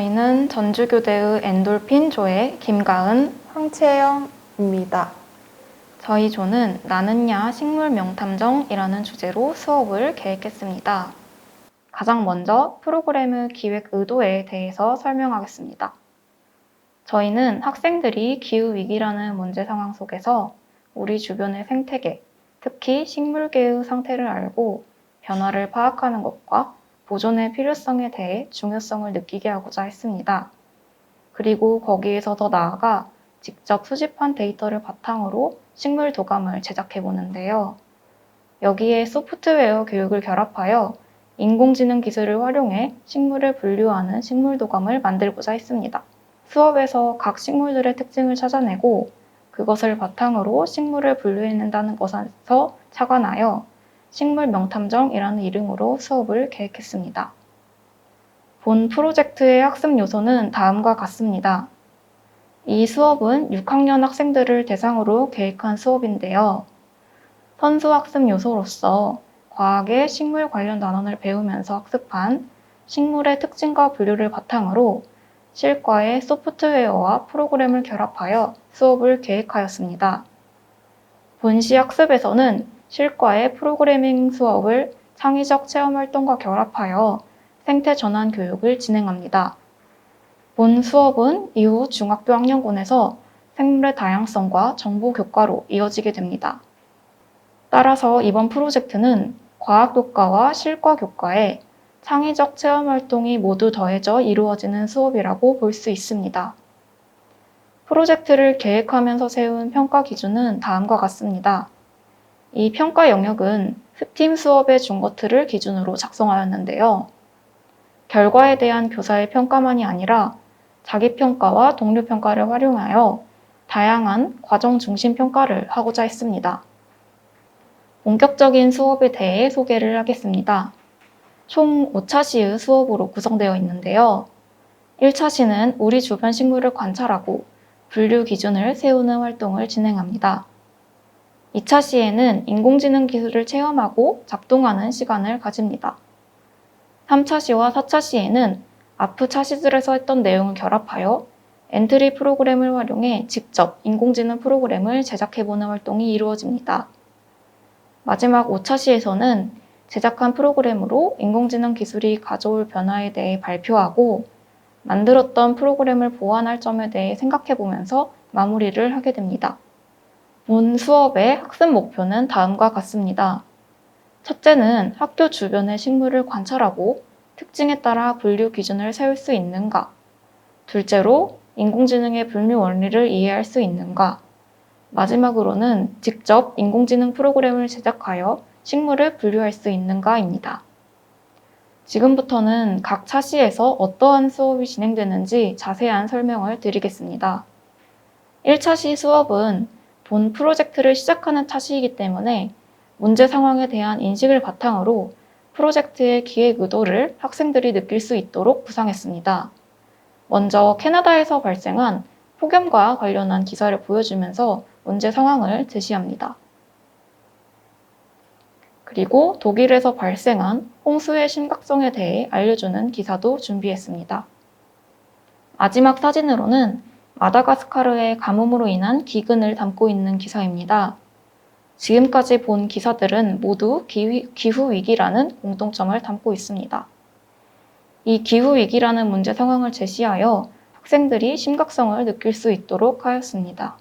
저희는 전주교대의 엔돌핀 조의 김가은, 황채영입니다. 저희 조는 나는야 식물 명탐정이라는 주제로 수업을 계획했습니다. 가장 먼저 프로그램의 기획 의도에 대해서 설명하겠습니다. 저희는 학생들이 기후위기라는 문제 상황 속에서 우리 주변의 생태계, 특히 식물계의 상태를 알고 변화를 파악하는 것과 보존의 필요성에 대해 중요성을 느끼게 하고자 했습니다. 그리고 거기에서 더 나아가 직접 수집한 데이터를 바탕으로 식물 도감을 제작해 보는데요. 여기에 소프트웨어 교육을 결합하여 인공지능 기술을 활용해 식물을 분류하는 식물 도감을 만들고자 했습니다. 수업에서 각 식물들의 특징을 찾아내고 그것을 바탕으로 식물을 분류해낸다는 것에서 착안하여 식물 명탐정이라는 이름으로 수업을 계획했습니다. 본 프로젝트의 학습 요소는 다음과 같습니다. 이 수업은 6학년 학생들을 대상으로 계획한 수업인데요. 선수 학습 요소로서 과학의 식물 관련 단원을 배우면서 학습한 식물의 특징과 분류를 바탕으로 실과의 소프트웨어와 프로그램을 결합하여 수업을 계획하였습니다. 본시 학습에서는 실과의 프로그래밍 수업을 창의적 체험 활동과 결합하여 생태 전환 교육을 진행합니다. 본 수업은 이후 중학교 학년군에서 생물의 다양성과 정보 교과로 이어지게 됩니다. 따라서 이번 프로젝트는 과학 교과와 실과 교과에 창의적 체험 활동이 모두 더해져 이루어지는 수업이라고 볼 수 있습니다. 프로젝트를 계획하면서 세운 평가 기준은 다음과 같습니다. 이 평가 영역은 스팀 수업의 중거틀을 기준으로 작성하였는데요. 결과에 대한 교사의 평가만이 아니라 자기평가와 동료평가를 활용하여 다양한 과정 중심 평가를 하고자 했습니다. 본격적인 수업에 대해 소개를 하겠습니다. 총 5차 시의 수업으로 구성되어 있는데요. 1차 시는 우리 주변 식물을 관찰하고 분류 기준을 세우는 활동을 진행합니다. 2차 시에는 인공지능 기술을 체험하고 작동하는 시간을 가집니다. 3차 시와 4차 시에는 앞의 차시들에서 했던 내용을 결합하여 엔트리 프로그램을 활용해 직접 인공지능 프로그램을 제작해보는 활동이 이루어집니다. 마지막 5차 시에서는 제작한 프로그램으로 인공지능 기술이 가져올 변화에 대해 발표하고 만들었던 프로그램을 보완할 점에 대해 생각해 보면서 마무리를 하게 됩니다. 본 수업의 학습 목표는 다음과 같습니다. 첫째는 학교 주변의 식물을 관찰하고 특징에 따라 분류 기준을 세울 수 있는가. 둘째로 인공지능의 분류 원리를 이해할 수 있는가. 마지막으로는 직접 인공지능 프로그램을 제작하여 식물을 분류할 수 있는가입니다. 지금부터는 각 차시에서 어떠한 수업이 진행되는지 자세한 설명을 드리겠습니다. 1차시 수업은 본 프로젝트를 시작하는 차시이기 때문에 문제 상황에 대한 인식을 바탕으로 프로젝트의 기획 의도를 학생들이 느낄 수 있도록 구상했습니다. 먼저 캐나다에서 발생한 폭염과 관련한 기사를 보여주면서 문제 상황을 제시합니다. 그리고 독일에서 발생한 홍수의 심각성에 대해 알려주는 기사도 준비했습니다. 마지막 사진으로는 마다가스카르의 가뭄으로 인한 기근을 담고 있는 기사입니다. 지금까지 본 기사들은 모두 기후 위기라는 공통점을 담고 있습니다. 이 기후 위기라는 문제 상황을 제시하여 학생들이 심각성을 느낄 수 있도록 하였습니다.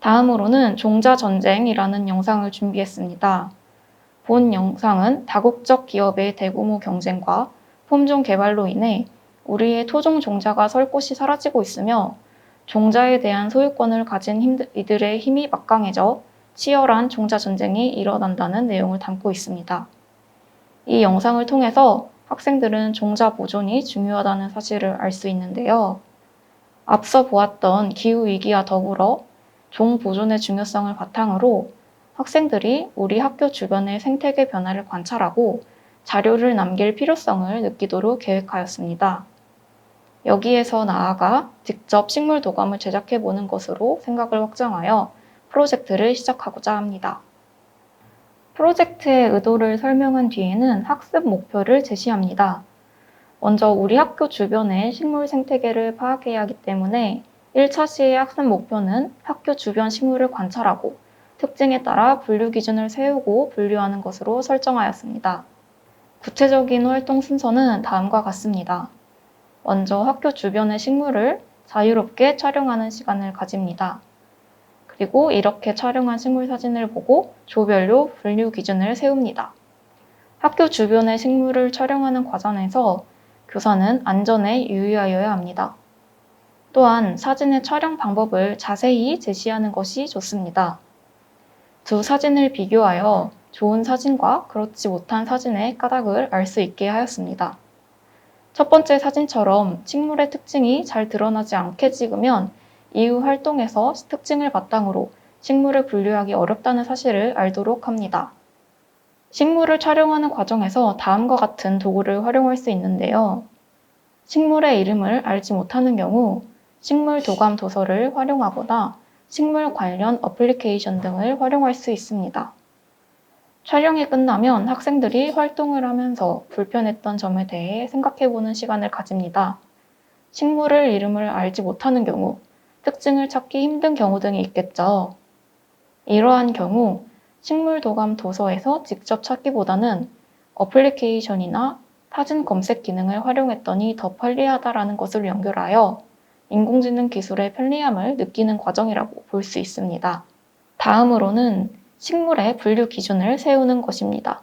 다음으로는 종자 전쟁이라는 영상을 준비했습니다. 본 영상은 다국적 기업의 대규모 경쟁과 품종 개발로 인해 우리의 토종 종자가 설 곳이 사라지고 있으며 종자에 대한 소유권을 가진 이들의 힘이 막강해져 치열한 종자 전쟁이 일어난다는 내용을 담고 있습니다. 이 영상을 통해서 학생들은 종자 보존이 중요하다는 사실을 알 수 있는데요. 앞서 보았던 기후위기와 더불어 종 보존의 중요성을 바탕으로 학생들이 우리 학교 주변의 생태계 변화를 관찰하고 자료를 남길 필요성을 느끼도록 계획하였습니다. 여기에서 나아가 직접 식물 도감을 제작해 보는 것으로 생각을 확장하여 프로젝트를 시작하고자 합니다. 프로젝트의 의도를 설명한 뒤에는 학습 목표를 제시합니다. 먼저 우리 학교 주변의 식물 생태계를 파악해야 하기 때문에 1차 시의 학습 목표는 학교 주변 식물을 관찰하고 특징에 따라 분류 기준을 세우고 분류하는 것으로 설정하였습니다. 구체적인 활동 순서는 다음과 같습니다. 먼저 학교 주변의 식물을 자유롭게 촬영하는 시간을 가집니다. 그리고 이렇게 촬영한 식물 사진을 보고 조별로 분류 기준을 세웁니다. 학교 주변의 식물을 촬영하는 과정에서 교사는 안전에 유의하여야 합니다. 또한 사진의 촬영 방법을 자세히 제시하는 것이 좋습니다. 두 사진을 비교하여 좋은 사진과 그렇지 못한 사진의 까닭을 알 수 있게 하였습니다. 첫 번째 사진처럼 식물의 특징이 잘 드러나지 않게 찍으면 이후 활동에서 특징을 바탕으로 식물을 분류하기 어렵다는 사실을 알도록 합니다. 식물을 촬영하는 과정에서 다음과 같은 도구를 활용할 수 있는데요. 식물의 이름을 알지 못하는 경우 식물 도감 도서를 활용하거나 식물 관련 어플리케이션 등을 활용할 수 있습니다. 촬영이 끝나면 학생들이 활동을 하면서 불편했던 점에 대해 생각해보는 시간을 가집니다. 식물을 이름을 알지 못하는 경우, 특징을 찾기 힘든 경우 등이 있겠죠. 이러한 경우 식물 도감 도서에서 직접 찾기보다는 어플리케이션이나 사진 검색 기능을 활용했더니 더 편리하다라는 것을 연결하여 인공지능 기술의 편리함을 느끼는 과정이라고 볼 수 있습니다. 다음으로는 식물의 분류 기준을 세우는 것입니다.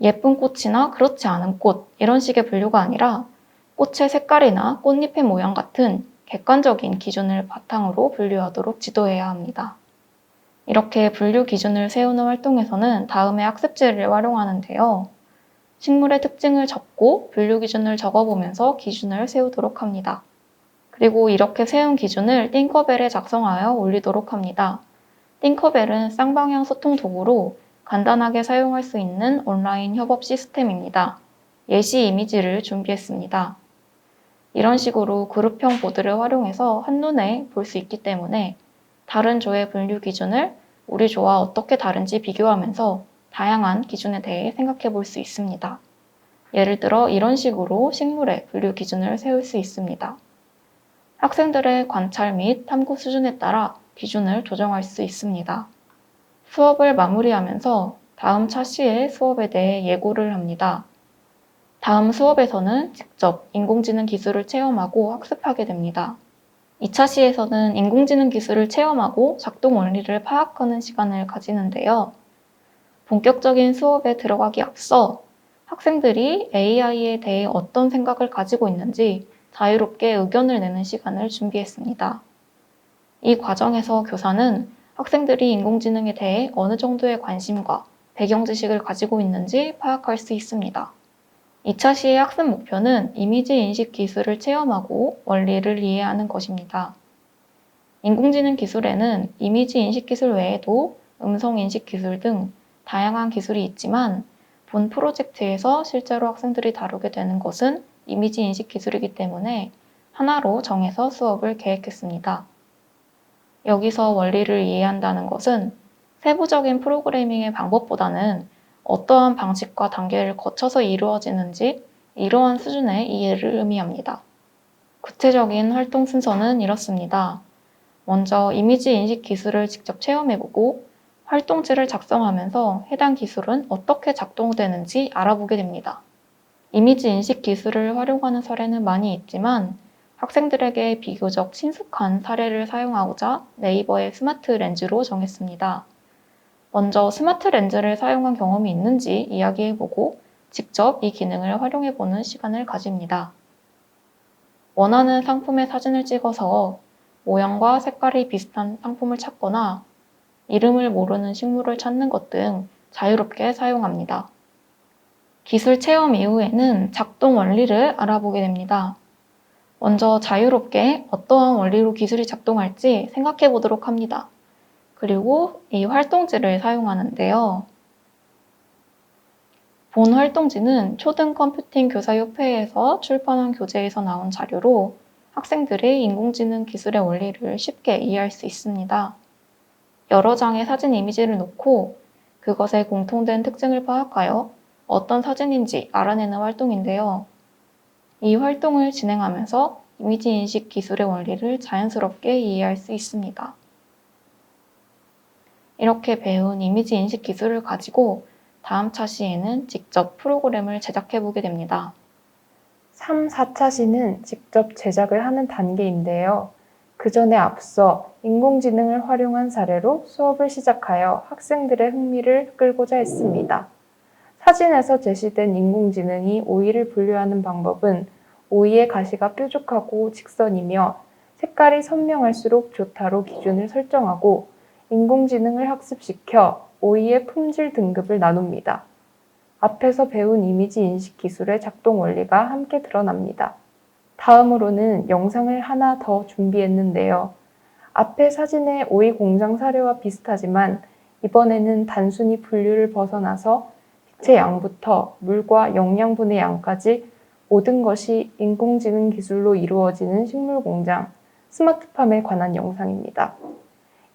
예쁜 꽃이나 그렇지 않은 꽃, 이런 식의 분류가 아니라 꽃의 색깔이나 꽃잎의 모양 같은 객관적인 기준을 바탕으로 분류하도록 지도해야 합니다. 이렇게 분류 기준을 세우는 활동에서는 다음의 학습지를 활용하는데요. 식물의 특징을 적고 분류 기준을 적어보면서 기준을 세우도록 합니다. 그리고 이렇게 세운 기준을 띵커벨에 작성하여 올리도록 합니다. 띵커벨은 쌍방향 소통 도구로 간단하게 사용할 수 있는 온라인 협업 시스템입니다. 예시 이미지를 준비했습니다. 이런 식으로 그룹형 보드를 활용해서 한눈에 볼 수 있기 때문에 다른 조의 분류 기준을 우리 조와 어떻게 다른지 비교하면서 다양한 기준에 대해 생각해 볼 수 있습니다. 예를 들어 이런 식으로 식물의 분류 기준을 세울 수 있습니다. 학생들의 관찰 및 탐구 수준에 따라 기준을 조정할 수 있습니다. 수업을 마무리하면서 다음 차 시의 수업에 대해 예고를 합니다. 다음 수업에서는 직접 인공지능 기술을 체험하고 학습하게 됩니다. 2차 시에서는 인공지능 기술을 체험하고 작동 원리를 파악하는 시간을 가지는데요. 본격적인 수업에 들어가기 앞서 학생들이 AI에 대해 어떤 생각을 가지고 있는지 자유롭게 의견을 내는 시간을 준비했습니다. 이 과정에서 교사는 학생들이 인공지능에 대해 어느 정도의 관심과 배경 지식을 가지고 있는지 파악할 수 있습니다. 2차 시의 학습 목표는 이미지 인식 기술을 체험하고 원리를 이해하는 것입니다. 인공지능 기술에는 이미지 인식 기술 외에도 음성 인식 기술 등 다양한 기술이 있지만 본 프로젝트에서 실제로 학생들이 다루게 되는 것은 이미지 인식 기술이기 때문에 하나로 정해서 수업을 계획했습니다. 여기서 원리를 이해한다는 것은 세부적인 프로그래밍의 방법보다는 어떠한 방식과 단계를 거쳐서 이루어지는지 이러한 수준의 이해를 의미합니다. 구체적인 활동 순서는 이렇습니다. 먼저 이미지 인식 기술을 직접 체험해보고 활동지를 작성하면서 해당 기술은 어떻게 작동되는지 알아보게 됩니다. 이미지 인식 기술을 활용하는 사례는 많이 있지만 학생들에게 비교적 친숙한 사례를 사용하고자 네이버의 스마트 렌즈로 정했습니다. 먼저 스마트 렌즈를 사용한 경험이 있는지 이야기해보고 직접 이 기능을 활용해보는 시간을 가집니다. 원하는 상품의 사진을 찍어서 모양과 색깔이 비슷한 상품을 찾거나 이름을 모르는 식물을 찾는 것 등 자유롭게 사용합니다. 기술 체험 이후에는 작동 원리를 알아보게 됩니다. 먼저 자유롭게 어떠한 원리로 기술이 작동할지 생각해 보도록 합니다. 그리고 이 활동지를 사용하는데요. 본 활동지는 초등 컴퓨팅 교사협회에서 출판한 교재에서 나온 자료로 학생들의 인공지능 기술의 원리를 쉽게 이해할 수 있습니다. 여러 장의 사진 이미지를 놓고 그것의 공통된 특징을 파악하여 어떤 사진인지 알아내는 활동인데요. 이 활동을 진행하면서 이미지 인식 기술의 원리를 자연스럽게 이해할 수 있습니다. 이렇게 배운 이미지 인식 기술을 가지고 다음 차시에는 직접 프로그램을 제작해 보게 됩니다. 3, 4차 시는 직접 제작을 하는 단계인데요. 그 전에 앞서 인공지능을 활용한 사례로 수업을 시작하여 학생들의 흥미를 끌고자 했습니다. 사진에서 제시된 인공지능이 오이를 분류하는 방법은 오이의 가시가 뾰족하고 직선이며 색깔이 선명할수록 좋다로 기준을 설정하고 인공지능을 학습시켜 오이의 품질 등급을 나눕니다. 앞에서 배운 이미지 인식 기술의 작동 원리가 함께 드러납니다. 다음으로는 영상을 하나 더 준비했는데요. 앞의 사진의 오이 공장 사례와 비슷하지만 이번에는 단순히 분류를 벗어나서 빛의 양부터 물과 영양분의 양까지 모든 것이 인공지능 기술로 이루어지는 식물 공장, 스마트팜에 관한 영상입니다.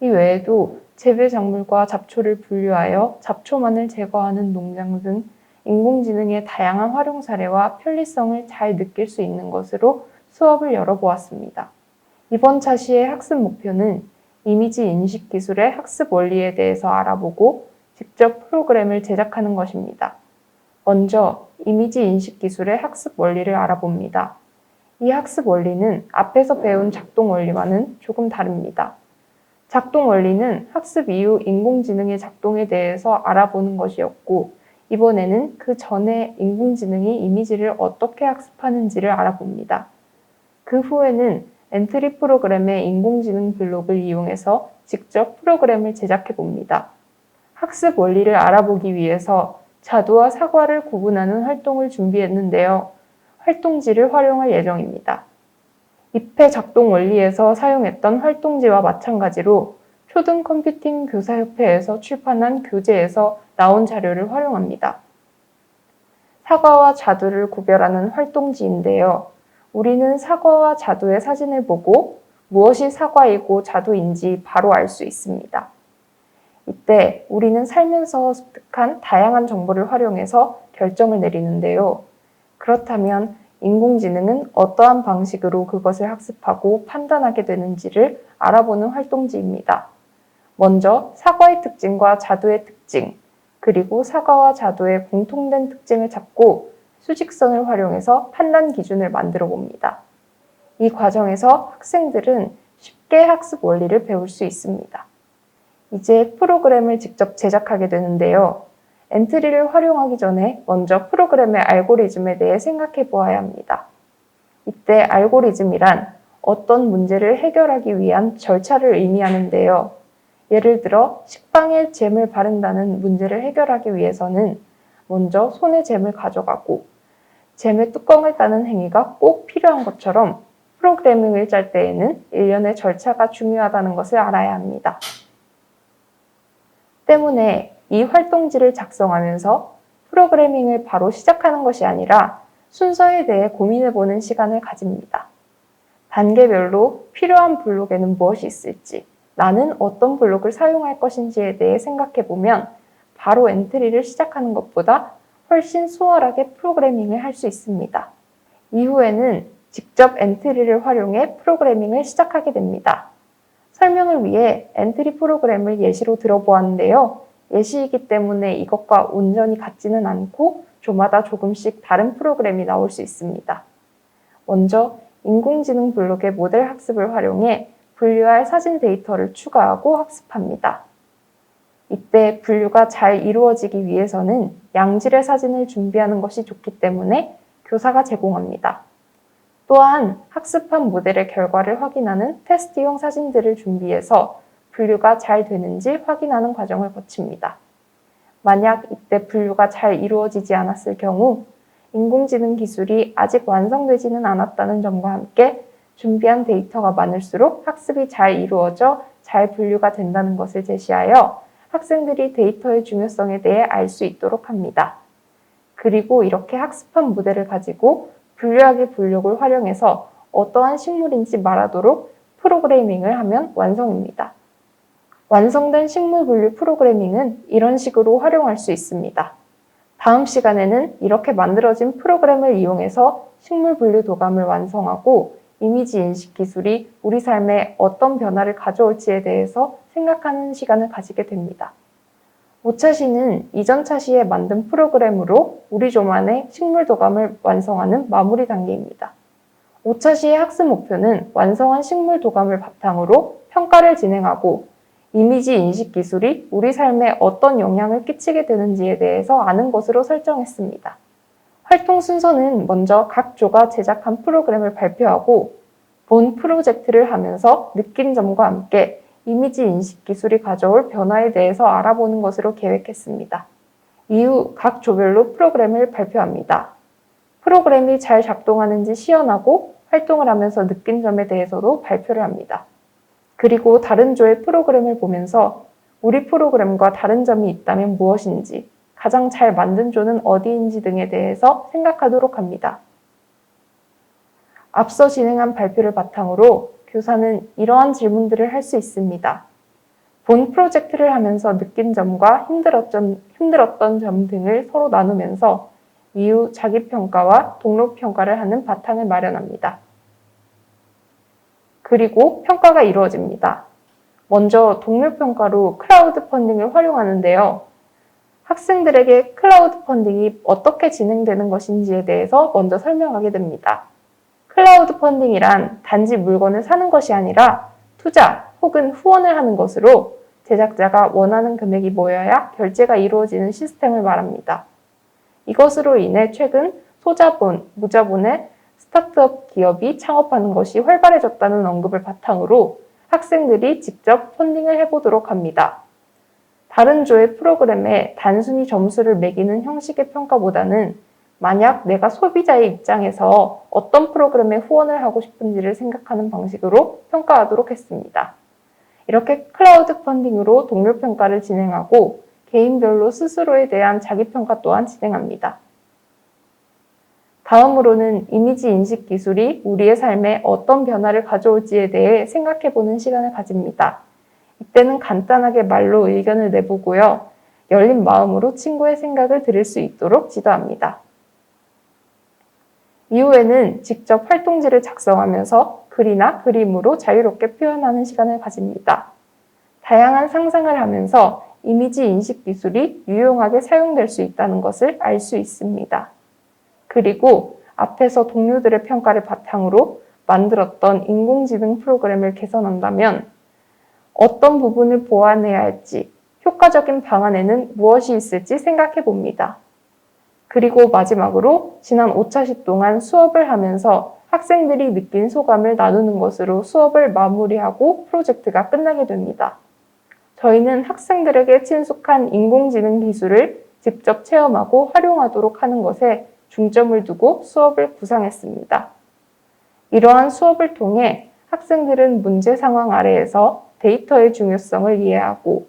이 외에도 재배 작물과 잡초를 분류하여 잡초만을 제거하는 농장 등 인공지능의 다양한 활용 사례와 편리성을 잘 느낄 수 있는 것으로 수업을 열어보았습니다. 이번 차시의 학습 목표는 이미지 인식 기술의 학습 원리에 대해서 알아보고 직접 프로그램을 제작하는 것입니다. 먼저 이미지 인식 기술의 학습 원리를 알아봅니다. 이 학습 원리는 앞에서 배운 작동 원리와는 조금 다릅니다. 작동 원리는 학습 이후 인공지능의 작동에 대해서 알아보는 것이었고, 이번에는 그 전에 인공지능이 이미지를 어떻게 학습하는지를 알아봅니다. 그 후에는 엔트리 프로그램의 인공지능 블록을 이용해서 직접 프로그램을 제작해 봅니다. 학습 원리를 알아보기 위해서 자두와 사과를 구분하는 활동을 준비했는데요. 활동지를 활용할 예정입니다. 잎의 작동 원리에서 사용했던 활동지와 마찬가지로 초등 컴퓨팅 교사협회에서 출판한 교재에서 나온 자료를 활용합니다. 사과와 자두를 구별하는 활동지인데요. 우리는 사과와 자두의 사진을 보고 무엇이 사과이고 자두인지 바로 알 수 있습니다. 이때 우리는 살면서 습득한 다양한 정보를 활용해서 결정을 내리는데요. 그렇다면 인공지능은 어떠한 방식으로 그것을 학습하고 판단하게 되는지를 알아보는 활동지입니다. 먼저 사과의 특징과 자두의 특징, 그리고 사과와 자두의 공통된 특징을 찾고 수직선을 활용해서 판단 기준을 만들어 봅니다. 이 과정에서 학생들은 쉽게 학습 원리를 배울 수 있습니다. 이제 프로그램을 직접 제작하게 되는데요. 엔트리를 활용하기 전에 먼저 프로그램의 알고리즘에 대해 생각해 보아야 합니다. 이때 알고리즘이란 어떤 문제를 해결하기 위한 절차를 의미하는데요. 예를 들어 식빵에 잼을 바른다는 문제를 해결하기 위해서는 먼저 손에 잼을 가져가고 잼의 뚜껑을 따는 행위가 꼭 필요한 것처럼 프로그래밍을 짤 때에는 일련의 절차가 중요하다는 것을 알아야 합니다. 때문에 이 활동지를 작성하면서 프로그래밍을 바로 시작하는 것이 아니라 순서에 대해 고민해보는 시간을 가집니다. 단계별로 필요한 블록에는 무엇이 있을지, 나는 어떤 블록을 사용할 것인지에 대해 생각해보면 바로 엔트리를 시작하는 것보다 훨씬 수월하게 프로그래밍을 할 수 있습니다. 이후에는 직접 엔트리를 활용해 프로그래밍을 시작하게 됩니다. 설명을 위해 엔트리 프로그램을 예시로 들어보았는데요. 예시이기 때문에 이것과 온전히 같지는 않고 조마다 조금씩 다른 프로그램이 나올 수 있습니다. 먼저 인공지능 블록의 모델 학습을 활용해 분류할 사진 데이터를 추가하고 학습합니다. 이때 분류가 잘 이루어지기 위해서는 양질의 사진을 준비하는 것이 좋기 때문에 교사가 제공합니다. 또한 학습한 모델의 결과를 확인하는 테스트용 사진들을 준비해서 분류가 잘 되는지 확인하는 과정을 거칩니다. 만약 이때 분류가 잘 이루어지지 않았을 경우 인공지능 기술이 아직 완성되지는 않았다는 점과 함께 준비한 데이터가 많을수록 학습이 잘 이루어져 잘 분류가 된다는 것을 제시하여 학생들이 데이터의 중요성에 대해 알 수 있도록 합니다. 그리고 이렇게 학습한 모델을 가지고 분류하기 분력을 활용해서 어떠한 식물인지 말하도록 프로그래밍을 하면 완성입니다. 완성된 식물 분류 프로그래밍은 이런 식으로 활용할 수 있습니다. 다음 시간에는 이렇게 만들어진 프로그램을 이용해서 식물 분류 도감을 완성하고 이미지 인식 기술이 우리 삶에 어떤 변화를 가져올지에 대해서 생각하는 시간을 가지게 됩니다. 오차시는 이전 차시에 만든 프로그램으로 우리 조만의 식물 도감을 완성하는 마무리 단계입니다. 오차시의 학습 목표는 완성한 식물 도감을 바탕으로 평가를 진행하고 이미지 인식 기술이 우리 삶에 어떤 영향을 끼치게 되는지에 대해서 아는 것으로 설정했습니다. 활동 순서는 먼저 각 조가 제작한 프로그램을 발표하고 본 프로젝트를 하면서 느낀 점과 함께 이미지 인식 기술이 가져올 변화에 대해서 알아보는 것으로 계획했습니다. 이후 각 조별로 프로그램을 발표합니다. 프로그램이 잘 작동하는지 시연하고 활동을 하면서 느낀 점에 대해서도 발표를 합니다. 그리고 다른 조의 프로그램을 보면서 우리 프로그램과 다른 점이 있다면 무엇인지, 가장 잘 만든 조는 어디인지 등에 대해서 생각하도록 합니다. 앞서 진행한 발표를 바탕으로 교사는 이러한 질문들을 할 수 있습니다. 본 프로젝트를 하면서 느낀 점과 힘들었던, 힘들었던 점 등을 서로 나누면서 이후 자기평가와 동료평가를 하는 바탕을 마련합니다. 그리고 평가가 이루어집니다. 먼저 동료평가로 클라우드 펀딩을 활용하는데요. 학생들에게 클라우드 펀딩이 어떻게 진행되는 것인지에 대해서 먼저 설명하게 됩니다. 클라우드 펀딩이란 단지 물건을 사는 것이 아니라 투자 혹은 후원을 하는 것으로 제작자가 원하는 금액이 모여야 결제가 이루어지는 시스템을 말합니다. 이것으로 인해 최근 소자본, 무자본의 스타트업 기업이 창업하는 것이 활발해졌다는 언급을 바탕으로 학생들이 직접 펀딩을 해보도록 합니다. 다른 조의 프로그램에 단순히 점수를 매기는 형식의 평가보다는 만약 내가 소비자의 입장에서 어떤 프로그램에 후원을 하고 싶은지를 생각하는 방식으로 평가하도록 했습니다. 이렇게 클라우드 펀딩으로 동료 평가를 진행하고 개인별로 스스로에 대한 자기 평가 또한 진행합니다. 다음으로는 이미지 인식 기술이 우리의 삶에 어떤 변화를 가져올지에 대해 생각해 보는 시간을 가집니다. 이때는 간단하게 말로 의견을 내보고요. 열린 마음으로 친구의 생각을 들을 수 있도록 지도합니다. 이후에는 직접 활동지를 작성하면서 글이나 그림으로 자유롭게 표현하는 시간을 가집니다. 다양한 상상을 하면서 이미지 인식 기술이 유용하게 사용될 수 있다는 것을 알 수 있습니다. 그리고 앞에서 동료들의 평가를 바탕으로 만들었던 인공지능 프로그램을 개선한다면 어떤 부분을 보완해야 할지, 효과적인 방안에는 무엇이 있을지 생각해 봅니다. 그리고 마지막으로 지난 5차시 동안 수업을 하면서 학생들이 느낀 소감을 나누는 것으로 수업을 마무리하고 프로젝트가 끝나게 됩니다. 저희는 학생들에게 친숙한 인공지능 기술을 직접 체험하고 활용하도록 하는 것에 중점을 두고 수업을 구상했습니다. 이러한 수업을 통해 학생들은 문제 상황 아래에서 데이터의 중요성을 이해하고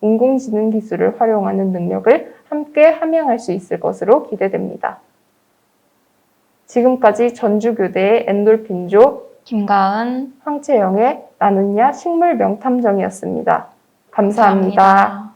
인공지능 기술을 활용하는 능력을 함께 함양할 수 있을 것으로 기대됩니다. 지금까지 전주교대의 엔돌핀조, 김가은 황채영의 나는야 식물 명탐정이었습니다 감사합니다. 감사합니다.